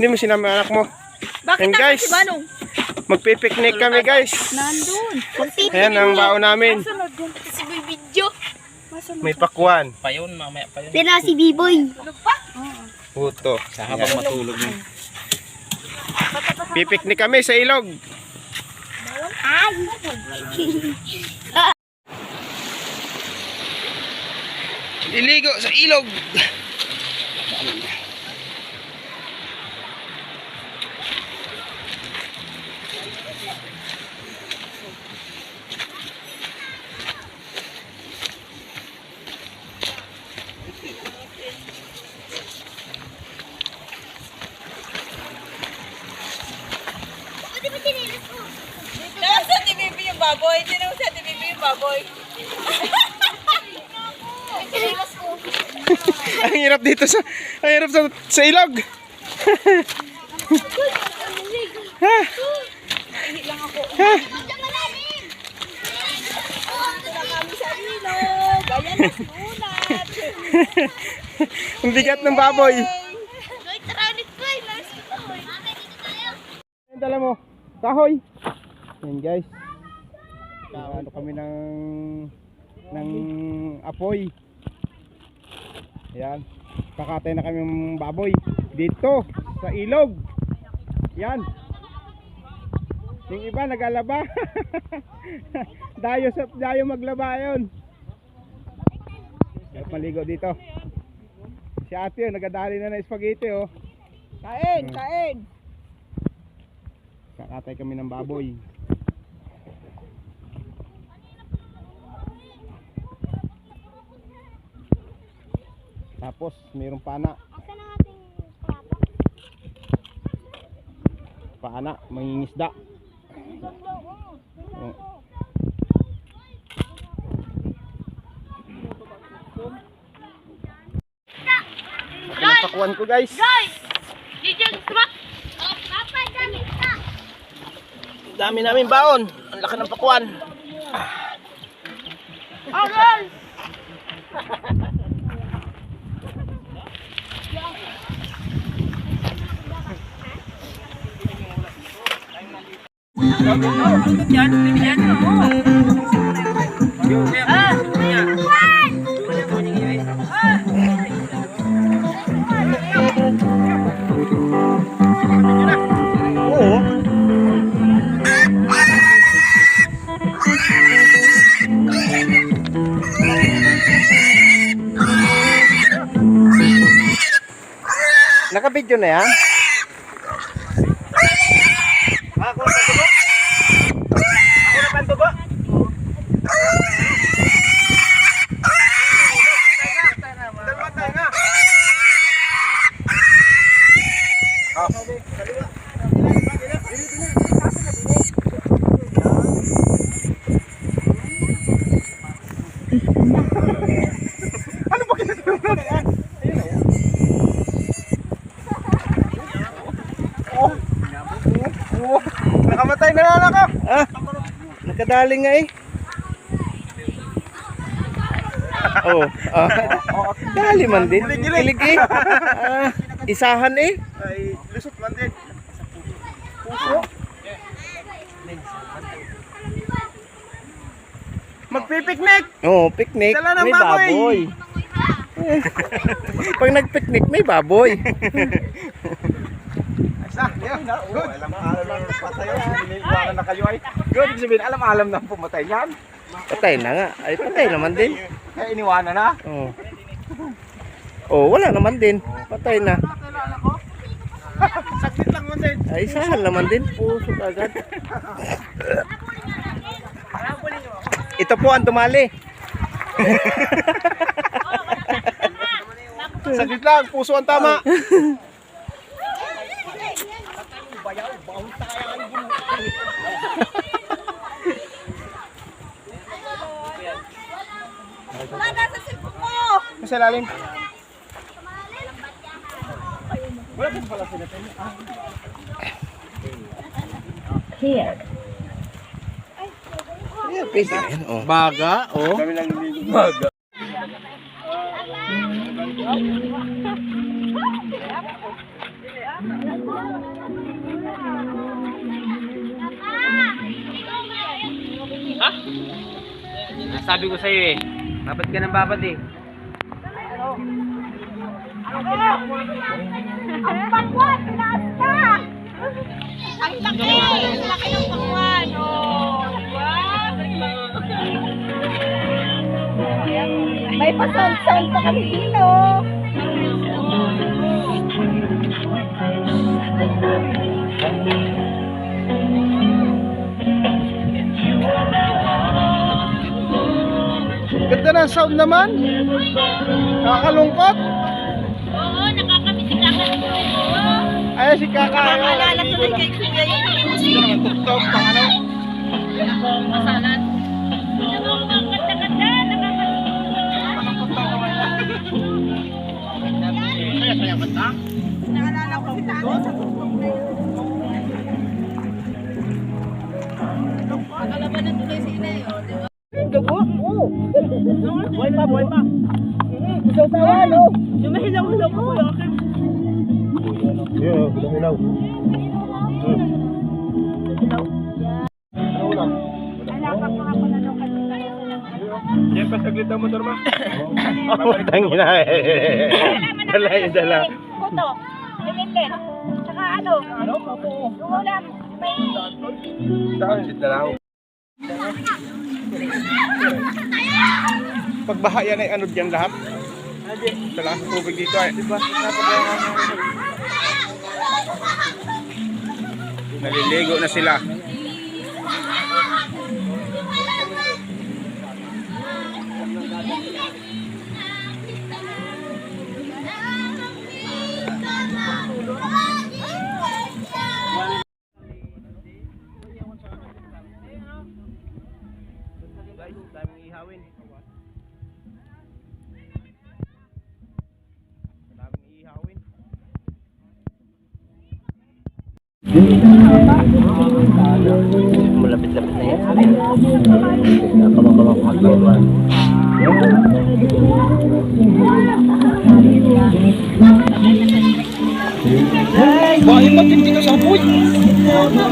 Hindi mo sinama anak mo. Bakit naman guys. si Manong? Magpipiknik kami guys. Nandun. Ayan ang baon namin. Sunod yun. Kasi may video. May pakwan. Pa yun, mamaya pa yun. Si B-Boy. Ano pa? Puto. Sa habang matulog mo. Pipiknik kami sa ilog. Ay! Iligo sa ilog. Nasa TVP yung baboy. Tinong sa TVP yung baboy. ang hirap dito sa ang hirap sa, sa ilog. ha? Ha? kami sa ilog. Ayan na sunat. Ang bigat ng baboy. Ang dala mo? Kahoy. Yan guys. Ano kami ng ng apoy. Yan. Kakatay na kami ng baboy dito sa ilog. Yan. Yung iba nagalaba. dayo sa dayo maglaba yon. Maligo dito. Si ate yun, nagadali na ng spaghetti oh. Kain, kain. Kakatay kami ng baboy. Tapos mayroong pana. Pana, mangingisda. Oh. Ito ang pakuan ko guys. Guys! Oh. Dami namin baon. Ang laki ng pakuan. Oh, guys! Oo. Naka-video na yan? Ako na pantubo? Ako na pantubo? Dalawa tayo nga. Ano ba kinatulog? Oh. Oh. Ako. Ah. Nga eh. Oh, ah. Dali man din. Kilig eh. Ah, isahan eh. Ay, lusot man din. Puso. Magpipiknik. Oo, oh, picnic. Dala ng may baboy. baboy. Pag nagpiknik, may baboy. Yan. Good. Alam alam na kayo ay. Good. Sabihin, alam alam na pumatay yan. Patay na nga. Ay, patay naman din. Kaya iniwanan na. Oo. Oh. wala naman din. Patay na. Sakit lang mo din. Ay, saan naman din. Puso agad. Ito po ang tumali. Saglit lang, puso ang tama. sa ilalim. Wala po pala sila. Here. Yeah, please. Ayan, oh. Baga, oh. Kami lang niligo. Baga. Ha? Sabi ko sa'yo eh. Babat ka ng babat eh. Ang pakwan! Tinaas ka! Ang laki! Ang laki ng pakwan! Oh? May pasound-sound pa kami dito. Ganda ng sound naman. Nakakalungkot. Ka. Ay, si Kaka. Nakakaalala tuloy kay Kuya yung. Tuktok, pang ano. Masalan. Ako na daw kanina. Yan pa saglit ang motor ma. Oh, tangina eh. Dala yung dala. Puto, limit Tsaka ano? Ano? Yung ulam, may... Saan si dalaw? Pagbaha yan ay ano dyan lahat? Dala, tubig dito ay. Naliligo na sila. Guys, daming ihawin. Malapit-lapit na yan. Nakamakamak maglawan. Bakit matindi ka sa apoy?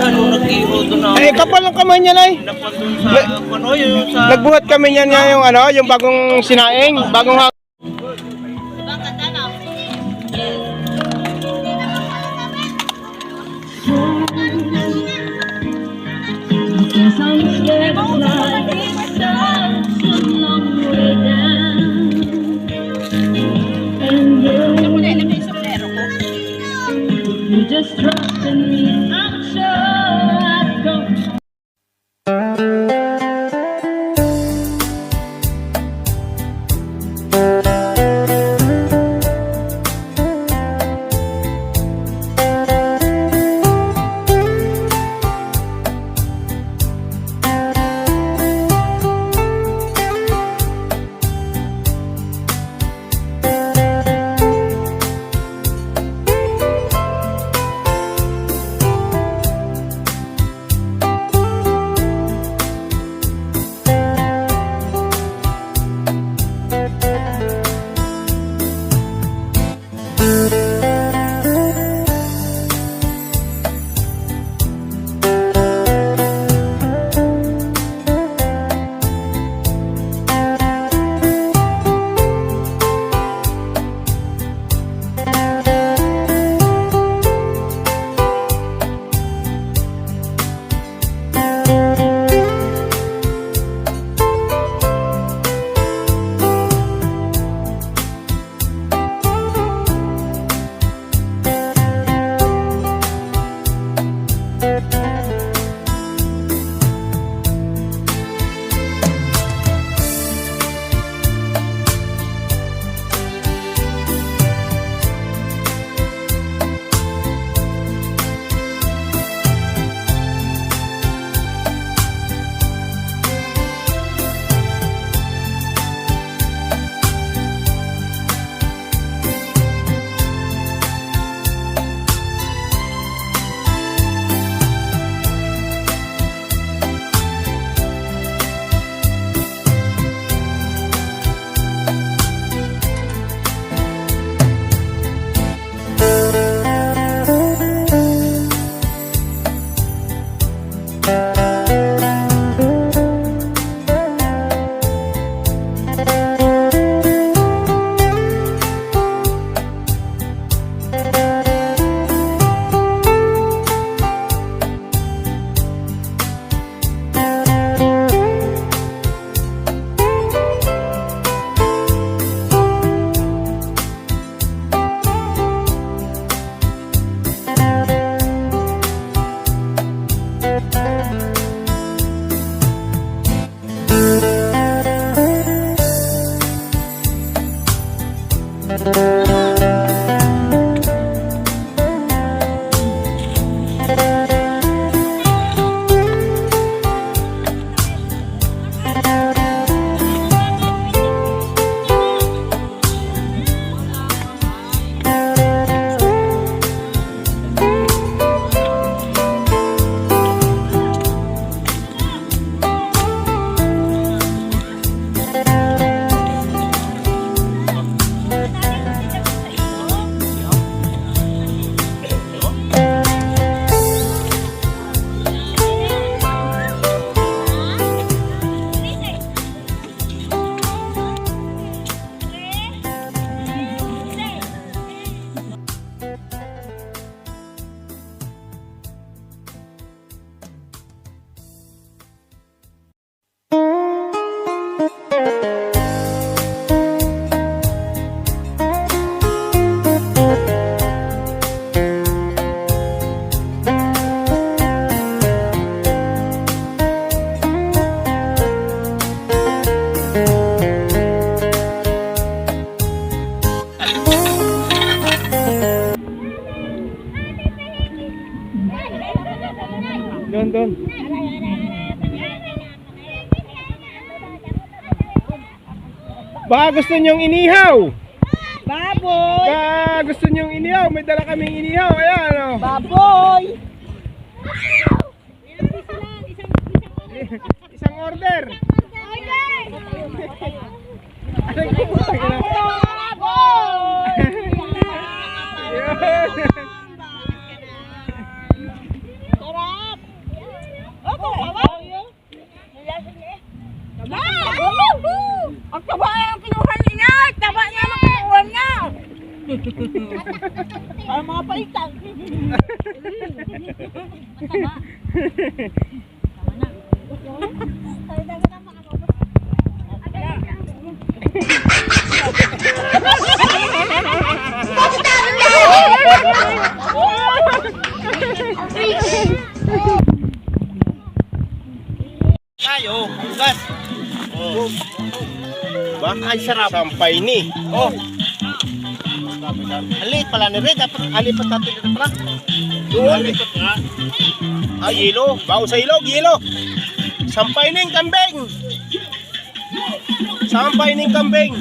Ano nag-iho doon na? Eh, kapal ng kamay niya, Nay. Ano. Nagbuhat kami niyan nga yung ano, yung bagong sinaing, bagong Yes. Baka gusto nyong inihaw. Baboy! Baka gusto nyong inihaw. May dala kaming inihaw. Ayan, oh. Baboy! Isang order. Aray ko po. Sarap. Sampay ni. Oh. Alit pala ni Red. Dapat alit pa natin dito pala. Doon. Ah, yelo. Bago sa ilog, yelo. Sampay ning kambing. Sampay ning kambing.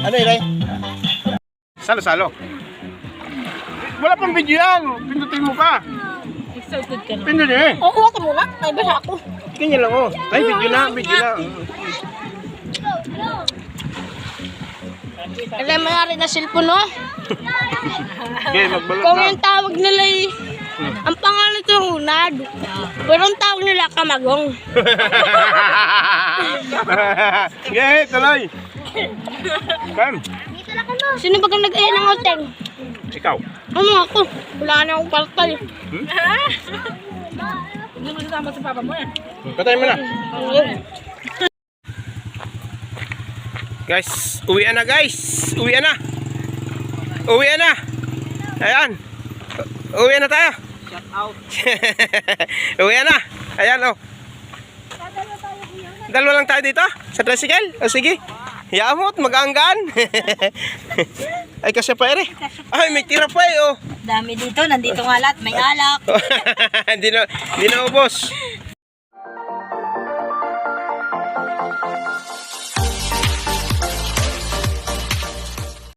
Ano yun, Ray? Salo-salo. Wala pang video yan. Pindutin mo pa. Pindutin eh. Oo, ako muna. May basa ako. Ganyan lang oh. Ay, video na, video na. Alam mo na cellphone, no? Okay, magbalot Kung na. yung tawag nila ay, ang pangalan ito yung unad. Pero ang tawag nila kamagong. Okay, tuloy. Kam, Sino ba kang nag-aya ng uteng? ikaw. Ano ako? Wala na akong partay. Patay mo na. Guys, uwian na guys. Uwian na. Uwian na. Ayan. U- Uwian na tayo. Shout out. uwian na. Ayan oh. Dalawa lang tayo dito sa tricycle. O sige. Yamot, mag-aanggaan. Ay, kasi pa ere. Ay, may tira pa eh, oh. Dami dito, nandito nga lahat, may alak. Hindi na, hindi na ubos.